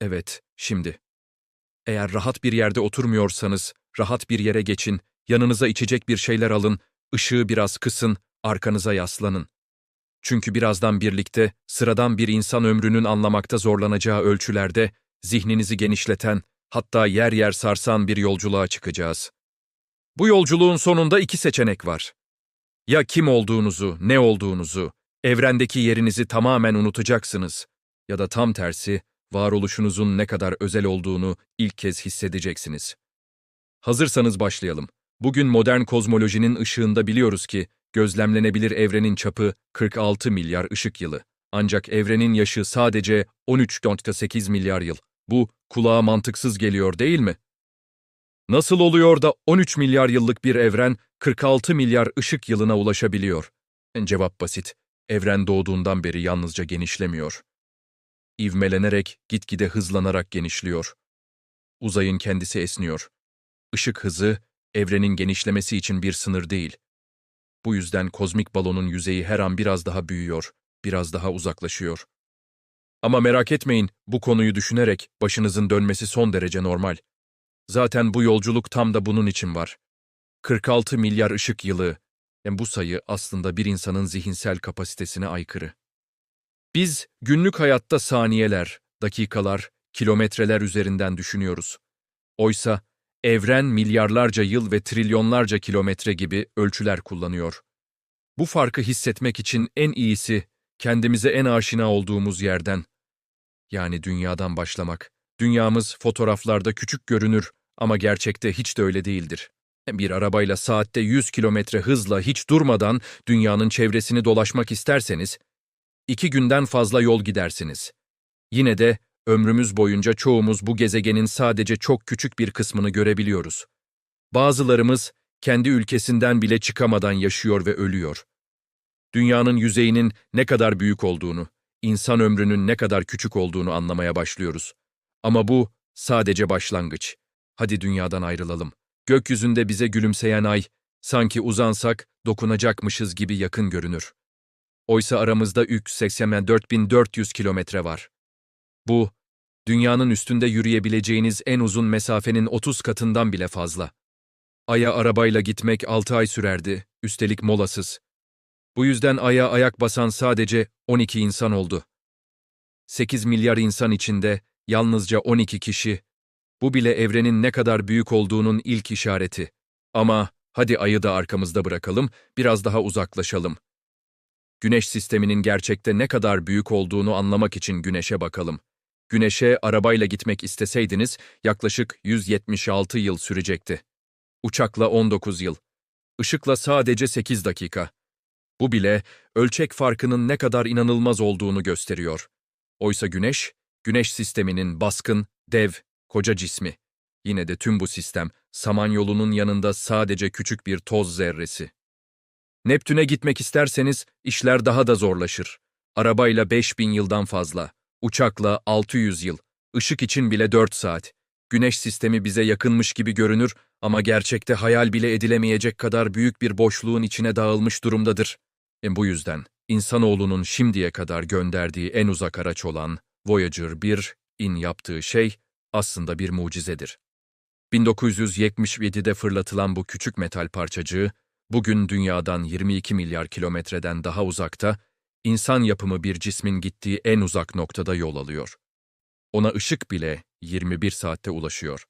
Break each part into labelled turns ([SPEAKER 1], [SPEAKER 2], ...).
[SPEAKER 1] Evet, şimdi. Eğer rahat bir yerde oturmuyorsanız, rahat bir yere geçin, yanınıza içecek bir şeyler alın, ışığı biraz kısın, arkanıza yaslanın. Çünkü birazdan birlikte sıradan bir insan ömrünün anlamakta zorlanacağı ölçülerde zihninizi genişleten, hatta yer yer sarsan bir yolculuğa çıkacağız. Bu yolculuğun sonunda iki seçenek var. Ya kim olduğunuzu, ne olduğunuzu, evrendeki yerinizi tamamen unutacaksınız ya da tam tersi, varoluşunuzun ne kadar özel olduğunu ilk kez hissedeceksiniz. Hazırsanız başlayalım. Bugün modern kozmolojinin ışığında biliyoruz ki gözlemlenebilir evrenin çapı 46 milyar ışık yılı. Ancak evrenin yaşı sadece 13.8 milyar yıl. Bu kulağa mantıksız geliyor değil mi? Nasıl oluyor da 13 milyar yıllık bir evren 46 milyar ışık yılına ulaşabiliyor? Cevap basit. Evren doğduğundan beri yalnızca genişlemiyor. İvmelenerek, gitgide hızlanarak genişliyor. Uzayın kendisi esniyor. Işık hızı, evrenin genişlemesi için bir sınır değil. Bu yüzden kozmik balonun yüzeyi her an biraz daha büyüyor, biraz daha uzaklaşıyor. Ama merak etmeyin, bu konuyu düşünerek başınızın dönmesi son derece normal. Zaten bu yolculuk tam da bunun için var. 46 milyar ışık yılı. Yani bu sayı aslında bir insanın zihinsel kapasitesine aykırı. Biz günlük hayatta saniyeler, dakikalar, kilometreler üzerinden düşünüyoruz. Oysa evren milyarlarca yıl ve trilyonlarca kilometre gibi ölçüler kullanıyor. Bu farkı hissetmek için en iyisi kendimize en aşina olduğumuz yerden, yani dünyadan başlamak. Dünyamız fotoğraflarda küçük görünür ama gerçekte hiç de öyle değildir. Bir arabayla saatte 100 kilometre hızla hiç durmadan dünyanın çevresini dolaşmak isterseniz, iki günden fazla yol gidersiniz. Yine de ömrümüz boyunca çoğumuz bu gezegenin sadece çok küçük bir kısmını görebiliyoruz. Bazılarımız kendi ülkesinden bile çıkamadan yaşıyor ve ölüyor. Dünyanın yüzeyinin ne kadar büyük olduğunu, insan ömrünün ne kadar küçük olduğunu anlamaya başlıyoruz. Ama bu sadece başlangıç. Hadi dünyadan ayrılalım. Gökyüzünde bize gülümseyen ay, sanki uzansak dokunacakmışız gibi yakın görünür. Oysa aramızda 384.400 kilometre var. Bu, dünyanın üstünde yürüyebileceğiniz en uzun mesafenin 30 katından bile fazla. Ay'a arabayla gitmek 6 ay sürerdi, üstelik molasız. Bu yüzden Ay'a ayak basan sadece 12 insan oldu. 8 milyar insan içinde yalnızca 12 kişi, bu bile evrenin ne kadar büyük olduğunun ilk işareti. Ama hadi Ay'ı da arkamızda bırakalım, biraz daha uzaklaşalım. Güneş sisteminin gerçekte ne kadar büyük olduğunu anlamak için Güneş'e bakalım. Güneş'e arabayla gitmek isteseydiniz yaklaşık 176 yıl sürecekti. Uçakla 19 yıl. Işıkla sadece 8 dakika. Bu bile ölçek farkının ne kadar inanılmaz olduğunu gösteriyor. Oysa Güneş, Güneş sisteminin baskın, dev, koca cismi. Yine de tüm bu sistem, Samanyolu'nun yanında sadece küçük bir toz zerresi. Neptün'e gitmek isterseniz işler daha da zorlaşır. Arabayla 5000 yıldan fazla, uçakla 600 yıl, ışık için bile 4 saat. Güneş sistemi bize yakınmış gibi görünür ama gerçekte hayal bile edilemeyecek kadar büyük bir boşluğun içine dağılmış durumdadır. E bu yüzden insanoğlunun şimdiye kadar gönderdiği en uzak araç olan Voyager 1 in yaptığı şey aslında bir mucizedir. 1977'de fırlatılan bu küçük metal parçacığı, bugün dünyadan 22 milyar kilometreden daha uzakta, insan yapımı bir cismin gittiği en uzak noktada yol alıyor. Ona ışık bile 21 saatte ulaşıyor.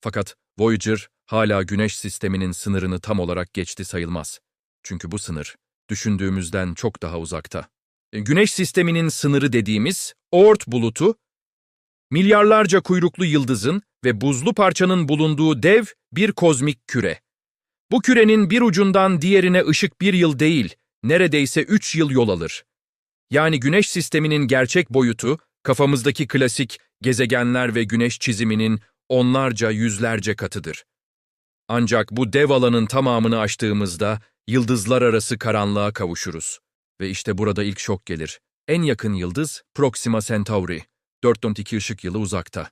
[SPEAKER 1] Fakat Voyager hala Güneş sisteminin sınırını tam olarak geçti sayılmaz. Çünkü bu sınır, düşündüğümüzden çok daha uzakta. Güneş sisteminin sınırı dediğimiz Oort bulutu, milyarlarca kuyruklu yıldızın ve buzlu parçanın bulunduğu dev bir kozmik küre. Bu kürenin bir ucundan diğerine ışık bir yıl değil, neredeyse üç yıl yol alır. Yani güneş sisteminin gerçek boyutu, kafamızdaki klasik gezegenler ve güneş çiziminin onlarca yüzlerce katıdır. Ancak bu dev alanın tamamını aştığımızda yıldızlar arası karanlığa kavuşuruz. Ve işte burada ilk şok gelir. En yakın yıldız Proxima Centauri, 4.2 ışık yılı uzakta.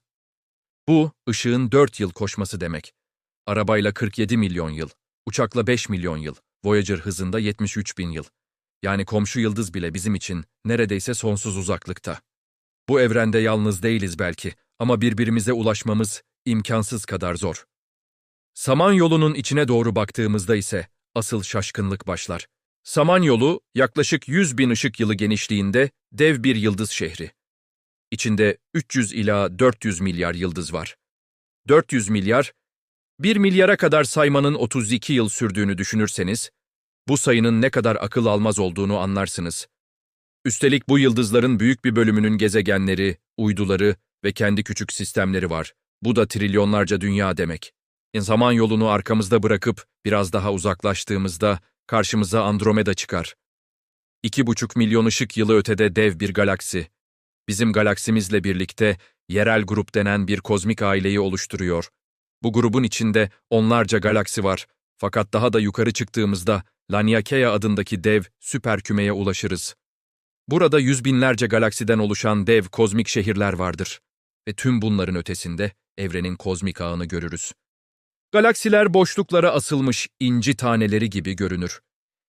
[SPEAKER 1] Bu, ışığın 4 yıl koşması demek. Arabayla 47 milyon yıl, uçakla 5 milyon yıl, Voyager hızında 73 bin yıl. Yani komşu yıldız bile bizim için neredeyse sonsuz uzaklıkta. Bu evrende yalnız değiliz belki ama birbirimize ulaşmamız imkansız kadar zor. Samanyolu'nun içine doğru baktığımızda ise asıl şaşkınlık başlar. Samanyolu yaklaşık 100 bin ışık yılı genişliğinde dev bir yıldız şehri. İçinde 300 ila 400 milyar yıldız var. 400 milyar, 1 milyara kadar saymanın 32 yıl sürdüğünü düşünürseniz, bu sayının ne kadar akıl almaz olduğunu anlarsınız. Üstelik bu yıldızların büyük bir bölümünün gezegenleri, uyduları ve kendi küçük sistemleri var. Bu da trilyonlarca dünya demek. Zaman yolunu arkamızda bırakıp biraz daha uzaklaştığımızda karşımıza Andromeda çıkar. İki buçuk milyon ışık yılı ötede dev bir galaksi. Bizim galaksimizle birlikte yerel grup denen bir kozmik aileyi oluşturuyor. Bu grubun içinde onlarca galaksi var. Fakat daha da yukarı çıktığımızda Laniakea adındaki dev süper kümeye ulaşırız. Burada yüz binlerce galaksiden oluşan dev kozmik şehirler vardır. Ve tüm bunların ötesinde evrenin kozmik ağını görürüz. Galaksiler boşluklara asılmış inci taneleri gibi görünür.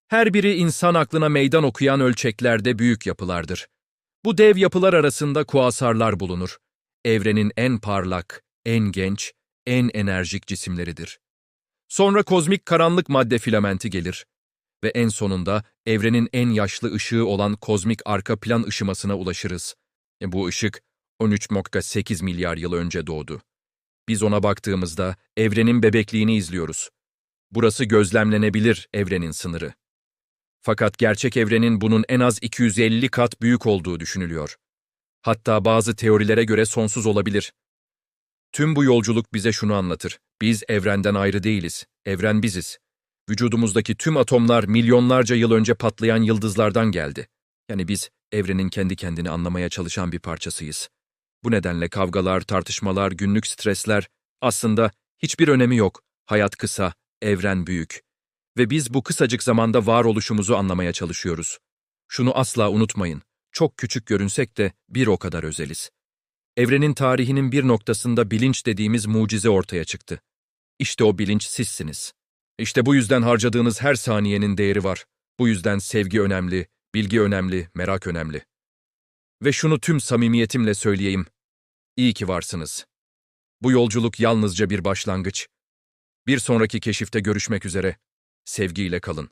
[SPEAKER 1] Her biri insan aklına meydan okuyan ölçeklerde büyük yapılardır. Bu dev yapılar arasında kuasarlar bulunur. Evrenin en parlak, en genç, en enerjik cisimleridir. Sonra kozmik karanlık madde filamenti gelir ve en sonunda evrenin en yaşlı ışığı olan kozmik arka plan ışımasına ulaşırız. E, Bu ışık 13.8 milyar yıl önce doğdu. Biz ona baktığımızda evrenin bebekliğini izliyoruz. Burası gözlemlenebilir evrenin sınırı. Fakat gerçek evrenin bunun en az 250 kat büyük olduğu düşünülüyor. Hatta bazı teorilere göre sonsuz olabilir. Tüm bu yolculuk bize şunu anlatır. Biz evrenden ayrı değiliz. Evren biziz. Vücudumuzdaki tüm atomlar milyonlarca yıl önce patlayan yıldızlardan geldi. Yani biz evrenin kendi kendini anlamaya çalışan bir parçasıyız. Bu nedenle kavgalar, tartışmalar, günlük stresler aslında hiçbir önemi yok. Hayat kısa, evren büyük. Ve biz bu kısacık zamanda varoluşumuzu anlamaya çalışıyoruz. Şunu asla unutmayın. Çok küçük görünsek de bir o kadar özeliz. Evrenin tarihinin bir noktasında bilinç dediğimiz mucize ortaya çıktı. İşte o bilinç sizsiniz. İşte bu yüzden harcadığınız her saniyenin değeri var. Bu yüzden sevgi önemli, bilgi önemli, merak önemli. Ve şunu tüm samimiyetimle söyleyeyim. İyi ki varsınız. Bu yolculuk yalnızca bir başlangıç. Bir sonraki keşifte görüşmek üzere. Sevgiyle kalın.